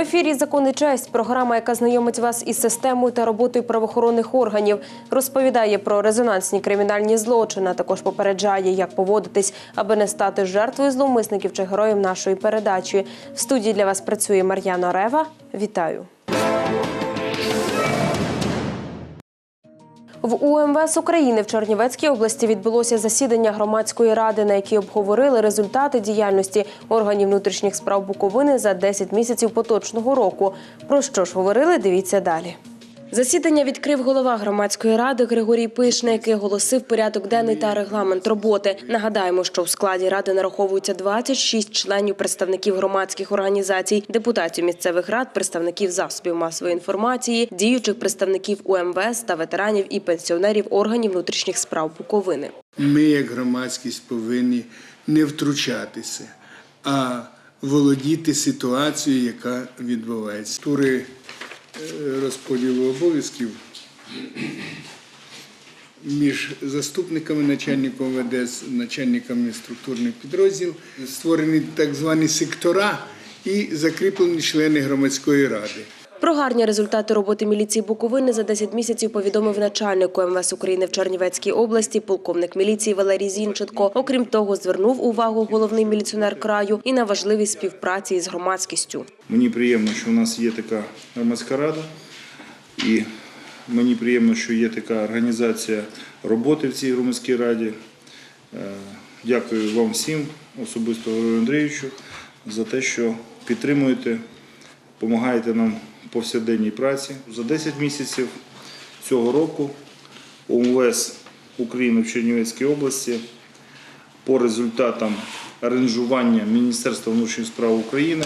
ефірі «Закон і честь. Програма, яка знайомить вас із системою та роботою правоохоронних органів, розповідає про резонансні кримінальні злочини. а Також попереджає, як поводитись, аби не стати жертвою зловмисників чи героєм нашої передачі. В студії для вас працює Мар'яна Рева. Вітаю. В УМВС України в Чернівецькій області відбулося засідання громадської ради, на якій обговорили результати діяльності органів внутрішніх справ Буковини за 10 місяців поточного року. Про що ж говорили? Дивіться далі. Засідання відкрив голова громадської ради Григорій Пишна, який оголосив порядок денний та регламент роботи. Нагадаємо, що в складі ради нараховується 26 членів представників громадських організацій, депутатів місцевих рад, представників засобів масової інформації, діючих представників УМВС та ветеранів і пенсіонерів органів внутрішніх справ Буковини. Ми, як громадськість, повинні не втручатися, а володіти ситуацією, яка відбувається. Розподілу обов'язків між заступниками начальником ВДС, начальниками структурних підрозділів створені так звані сектора і закріплені члени громадської ради. Про гарні результати роботи міліції Буковини за 10 місяців повідомив начальник МВС України в Чернівецькій області, полковник міліції Валерій Зінченко. Окрім того, звернув увагу головний міліціонер краю і на важливість співпраці із громадськістю. Мені приємно, що у нас є така громадська рада, і мені приємно, що є така організація роботи в цій громадській раді. Е, Дякую вам всім, особисто Андрійовичу, за те, що підтримуєте, допомагаєте нам повсякденній праці. За 10 місяців цього року ОМВС України в Чернівецькій області по результатам аранжування Міністерства внутрішніх справ України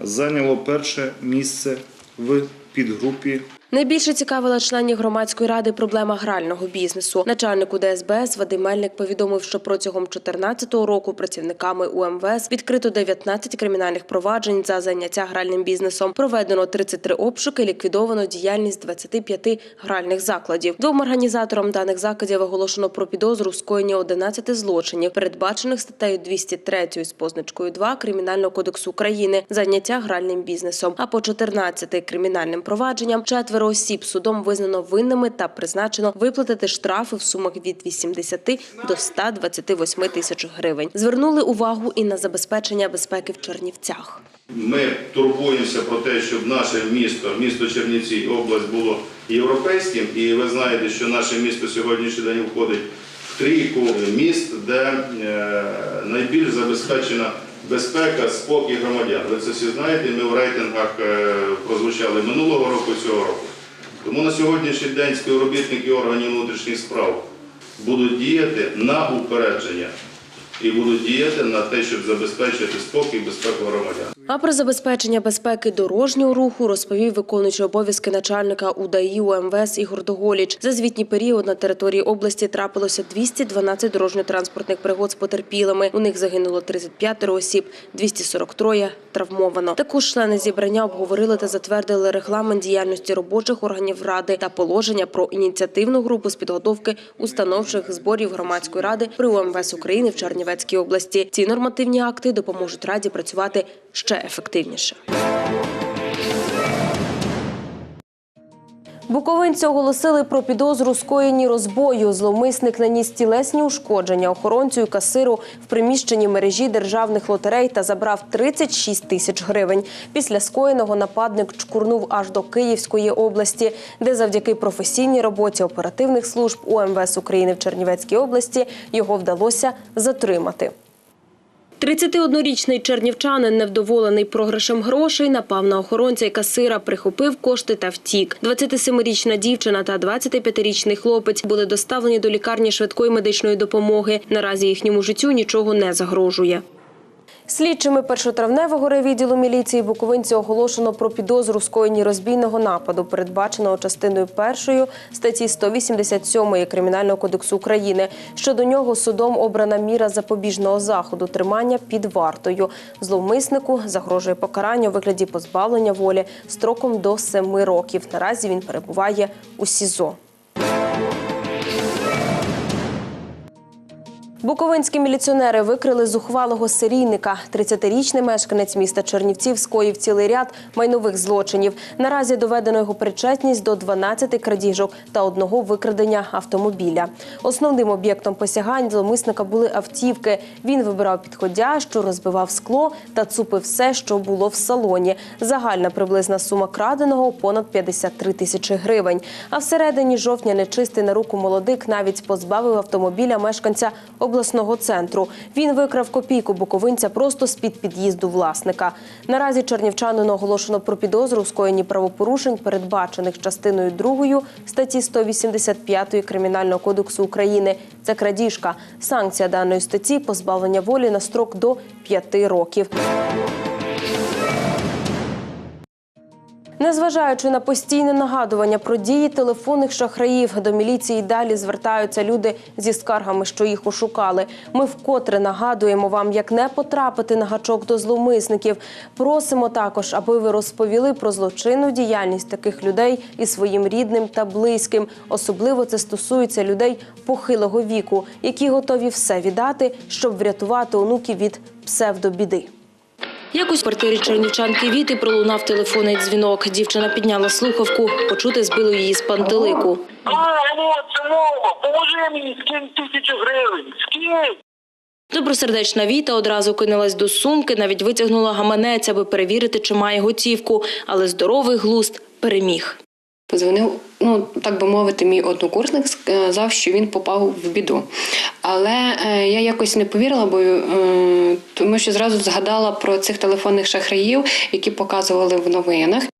зайняло перше місце в підгрупі Найбільше цікавила членів громадської ради проблема грального бізнесу. Начальник УДСБС Вадим Мельник повідомив, що протягом 2014 року працівниками УМВС відкрито 19 кримінальних проваджень за заняття гральним бізнесом. Проведено 33 обшуки, ліквідовано діяльність 25 гральних закладів. Двом організаторам даних закладів оголошено про підозру в скоєнні 11 злочинів, передбачених статтею 203 з позначкою 2 Кримінального кодексу України заняття гральним бізнесом. А по 14 кримінальним провадженням четверо осіб судом визнано винними та призначено виплатити штрафи в сумах від 80 до 128 тисяч гривень. Звернули увагу і на забезпечення безпеки в Чернівцях. Ми турбуємося про те, щоб наше місто, місто Чернівці, область було європейським. І ви знаєте, що наше місто сьогоднішній день входить в трійку міст, де е, найбільш забезпечена безпека, спокій громадян. Ви це всі знаєте. Ми в рейтингах е, прозвучали минулого року цього року. Тому на сьогоднішній день співробітники органів внутрішніх справ будуть діяти на упередження і будуть діяти на те, щоб забезпечити спокій і безпеку громадян. А про забезпечення безпеки дорожнього руху розповів виконуючий обов'язки начальника УДАІ УМВС Ігор Доголіч. За звітній період на території області трапилося 212 дорожньо-транспортних пригод з потерпілими. У них загинуло 35 осіб, 243 травмовано. Також члени зібрання обговорили та затвердили регламент діяльності робочих органів ради та положення про ініціативну групу з підготовки установчих зборів громадської ради при УМВС України в Чернівецькій області. Ці нормативні акти допоможуть раді працювати ще ефективніше. Буковинці оголосили про підозру скоєнні розбою. Зловмисник наніс тілесні ушкодження охоронцю і касиру в приміщенні мережі державних лотерей та забрав 36 тисяч гривень. Після скоєного нападник чкурнув аж до Київської області, де завдяки професійній роботі оперативних служб УМВС України в Чернівецькій області його вдалося затримати. 31-річний чернівчанин, невдоволений програшем грошей, напав на охоронця і касира, прихопив кошти та втік. 27-річна дівчина та 25-річний хлопець були доставлені до лікарні швидкої медичної допомоги. Наразі їхньому життю нічого не загрожує. Слідчими першотравневого райвідділу міліції Буковинці оголошено про підозру скоєнні розбійного нападу, передбаченого частиною першою статті 187 Кримінального кодексу України. Щодо нього судом обрана міра запобіжного заходу тримання під вартою. Зловмиснику загрожує покарання у вигляді позбавлення волі строком до 7 років. Наразі він перебуває у СІЗО. Буковинські міліціонери викрили зухвалого серійника. 30-річний мешканець міста Чернівців скоїв цілий ряд майнових злочинів. Наразі доведено його причетність до 12 крадіжок та одного викрадення автомобіля. Основним об'єктом посягань зловмисника були автівки. Він вибирав підходящу, розбивав скло та цупив все, що було в салоні. Загальна приблизна сума краденого понад 53 тисячі гривень. А всередині жовтня нечистий на руку молодик навіть позбавив автомобіля мешканця обласного центру. Він викрав копійку буковинця просто з-під під'їзду власника. Наразі чернівчанину оголошено про підозру в скоєнні правопорушень, передбачених частиною 2 статті 185 Кримінального кодексу України. Це крадіжка. Санкція даної статті позбавлення волі на строк до 5 років. Незважаючи на постійне нагадування про дії телефонних шахраїв, до міліції далі звертаються люди зі скаргами, що їх ошукали. Ми вкотре нагадуємо вам, як не потрапити на гачок до зловмисників. Просимо також, аби ви розповіли про злочинну діяльність таких людей і своїм рідним та близьким. Особливо це стосується людей похилого віку, які готові все віддати, щоб врятувати онуків від псевдобіди. Якось в квартирі чернівчанки Віти пролунав телефонний дзвінок. Дівчина підняла слухавку, почути збило її з пантелику. А, це мова, поможи мені, скинь тисячу гривень, скинь. Добросердечна Віта одразу кинулась до сумки, навіть витягнула гаманець, аби перевірити, чи має готівку, але здоровий глузд переміг. Позвонив, ну так би мовити, мій однокурсник сказав, що він попав в біду. Але е, я якось не повірила, бо е, тому що зразу згадала про цих телефонних шахраїв, які показували в новинах.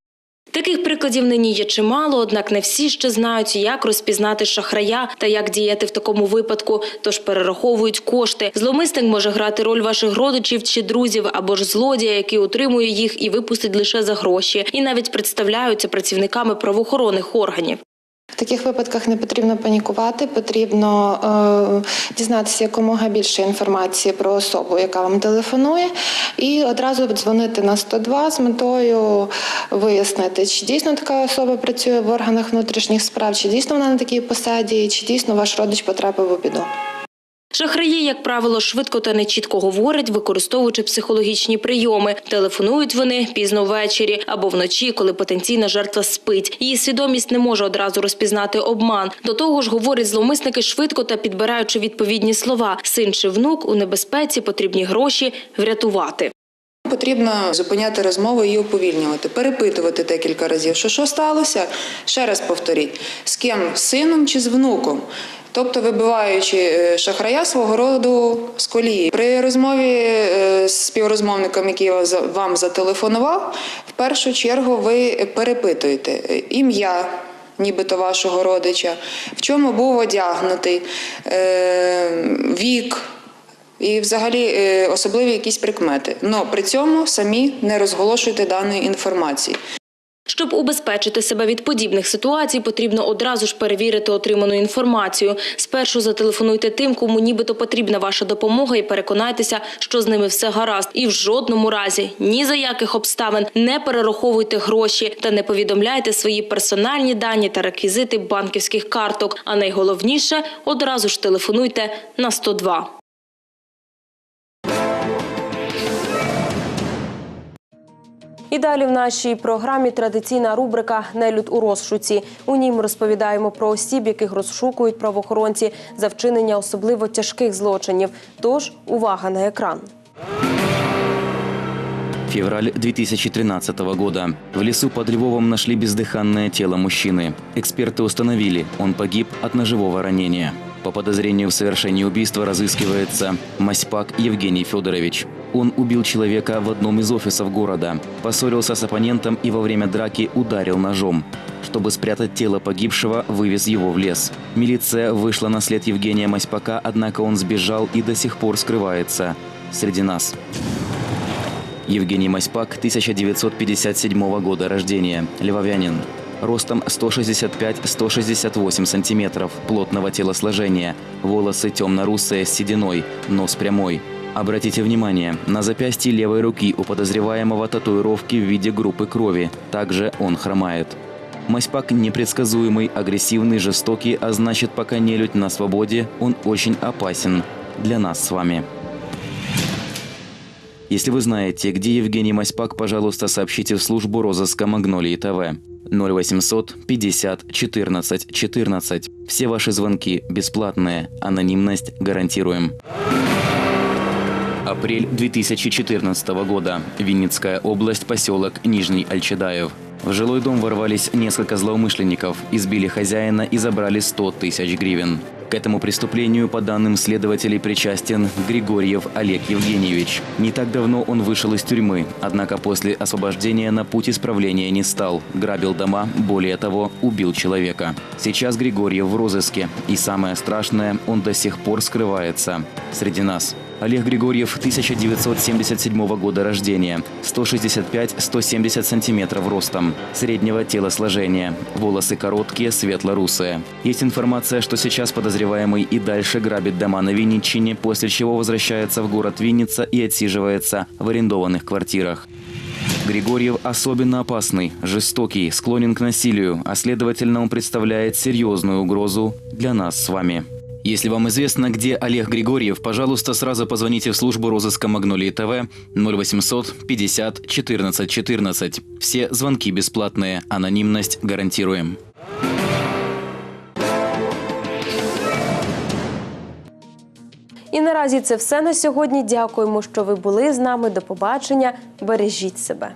Таких прикладів нині є чимало, однак не всі ще знають, як розпізнати шахрая та як діяти в такому випадку. Тож перераховують кошти. Зломисник може грати роль ваших родичів чи друзів, або ж злодія, який утримує їх і випустить лише за гроші, і навіть представляються працівниками правоохоронних органів. В таких випадках не потрібно панікувати, потрібно е, дізнатися якомога більше інформації про особу, яка вам телефонує, і одразу дзвонити на 102 з метою вияснити, чи дійсно така особа працює в органах внутрішніх справ, чи дійсно вона на такій посаді, чи дійсно ваш родич потрапив у біду. Шахраї, як правило, швидко та нечітко говорять, використовуючи психологічні прийоми. Телефонують вони пізно ввечері або вночі, коли потенційна жертва спить. Її свідомість не може одразу розпізнати обман. До того ж, говорять зловмисники швидко та підбираючи відповідні слова. Син чи внук у небезпеці потрібні гроші врятувати. Потрібно зупиняти розмову і уповільнювати, перепитувати декілька разів, що що сталося. Ще раз повторіть, з ким з сином чи з внуком. Тобто вибиваючи е, шахрая свого роду з колії. При розмові е, з співрозмовником, який вам зателефонував, в першу чергу ви перепитуєте е, ім'я, нібито вашого родича, в чому був одягнутий, вік, і взагалі особливі якісь прикмети. Но при цьому самі не розголошуйте даної інформації. Щоб убезпечити себе від подібних ситуацій, потрібно одразу ж перевірити отриману інформацію. Спершу зателефонуйте тим, кому нібито потрібна ваша допомога, і переконайтеся, що з ними все гаразд. І в жодному разі ні за яких обставин не перераховуйте гроші та не повідомляйте свої персональні дані та реквізити банківських карток. А найголовніше одразу ж телефонуйте на 102. І далі в нашій програмі традиційна рубрика Нелюд у розшуці. У ній ми розповідаємо про осіб, яких розшукують правоохоронці за вчинення особливо тяжких злочинів. Тож увага на екран. Февраль 2013 года. В лесу под Львовом нашли бездыханное тело мужчины. Эксперты установили, он погиб от ножевого ранения. По подозрению в совершении убийства разыскивается Маськпак Евгений Федорович. Он убил человека в одном из офисов города, поссорился с оппонентом и во время драки ударил ножом. Чтобы спрятать тело погибшего, вывез его в лес. Милиция вышла на след Евгения Маськпака, однако он сбежал и до сих пор скрывается среди нас. Евгений Маськпак, 1957 года рождения, львовянин. Ростом 165-168 сантиметров, плотного телосложения, волосы темно-русые с сединой, нос прямой. Обратите внимание, на запястье левой руки у подозреваемого татуировки в виде группы крови. Также он хромает. Маськпак непредсказуемый, агрессивный, жестокий, а значит, пока нелюдь на свободе, он очень опасен. для нас с вами. Если вы знаете, где Евгений Маськпак, пожалуйста, сообщите в службу розыска Магнолии ТВ. 0800 50 14 14. Все ваши звонки бесплатные. Анонимность гарантируем. Апрель 2014 года. Винницкая область, поселок Нижний Альчедаев. В жилой дом ворвались несколько злоумышленников, избили хозяина и забрали 100 тысяч гривен. К этому преступлению, по данным следователей, причастен Григорьев Олег Евгеньевич. Не так давно он вышел из тюрьмы, однако после освобождения на путь исправления не стал. Грабил дома, более того, убил человека. Сейчас Григорьев в розыске. И самое страшное, он до сих пор скрывается. Среди нас. Олег Григорьев 1977 года рождения, 165-170 сантиметров ростом, среднего телосложения, волосы короткие, светло-русые. Есть информация, что сейчас подозреваемый и дальше грабит дома на Винниччине, после чего возвращается в город Винница и отсиживается в арендованных квартирах. Григорьев особенно опасный, жестокий, склонен к насилию, а следовательно он представляет серьезную угрозу для нас с вами. Если вам известно, где Олег Григорьев, пожалуйста, сразу позвоните в службу розыска Магнолии ТВ 0800 50 14 14. Все звонки бесплатные, анонимность гарантируем. І наразі це все на сьогодні. Дякуємо, що ви були з нами. До побачення. Бережіть себе.